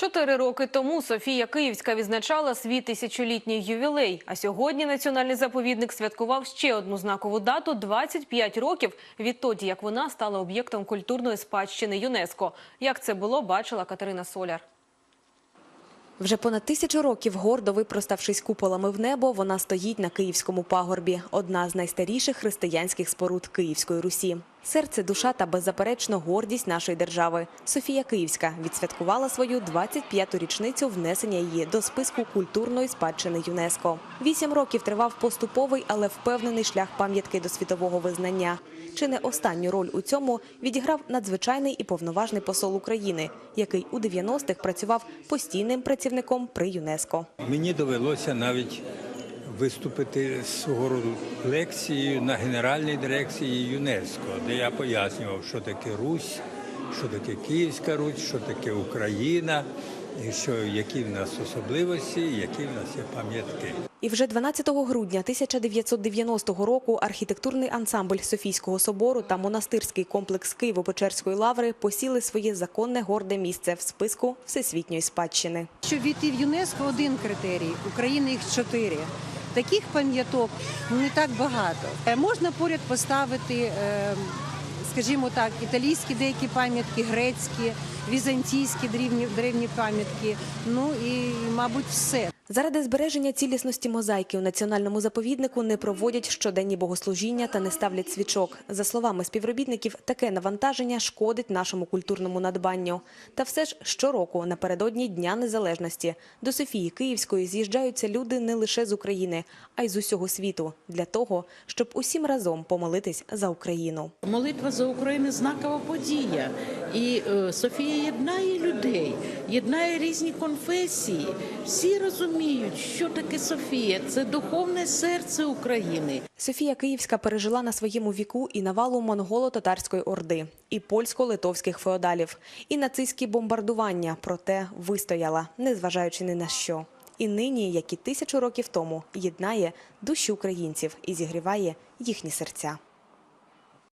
Чотири роки тому Софія Київська відзначала свій тисячолітній ювілей. А сьогодні національний заповідник святкував ще одну знакову дату – 25 років відтоді, як вона стала об'єктом культурної спадщини ЮНЕСКо. Як це було, бачила Катерина Соляр. Вже понад тисячу років, гордо випроставшись куполами в небо, вона стоїть на Київському пагорбі. Одна з найстаріших християнських споруд Київської Русі. Серце, душа та беззаперечно гордість нашої держави. Софія Київська відсвяткувала свою 25-ту річницю внесення її до списку культурної спадщини ЮНЕСКо. Вісім років тривав поступовий, але впевнений шлях пам'ятки до світового визнання. Чи не останню роль у цьому відіграв надзвичайний і повноважний посол України, який у 90-х працював постійним працівником при ЮНЕСКо. Мені довелося навіть виступити з свого роду лекцією на генеральній дирекції ЮНЕСКО, де я пояснював, що таке Русь, що таке Київська Русь, що таке Україна, і що які в нас особливості, які в нас є пам'ятки. І вже 12 грудня 1990 року архітектурний ансамбль Софійського собору та монастирський комплекс Києво-Печерської лаври посіли своє законне горде місце в списку всесвітньої спадщини. Щоб війти в ЮНЕСКО один критерій, України їх чотири. Таких пам'яток ну, не так багато. Е, Можна поряд поставити, е, скажімо так, італійські деякі пам'ятки, грецькі, візантійські древні, древні пам'ятки. Ну і, мабуть, все. Заради збереження цілісності мозаїки у національному заповіднику не проводять щоденні богослужіння та не ставлять свічок. За словами співробітників, таке навантаження шкодить нашому культурному надбанню. Та все ж щороку напередодні Дня Незалежності до Софії Київської з'їжджаються люди не лише з України, а й з усього світу для того, щоб усім разом помолитись за Україну. Молитва за Україну знакова подія. І е, Софія єднає людей, єднає різні конфесії. Всі розуміють, що таке Софія. Це духовне серце України. Софія Київська пережила на своєму віку і навалу монголо-татарської орди, і польсько-литовських феодалів, і нацистські бомбардування, проте вистояла, незважаючи ні на що. І нині, як і тисячу років тому, єднає душі українців і зігріває їхні серця.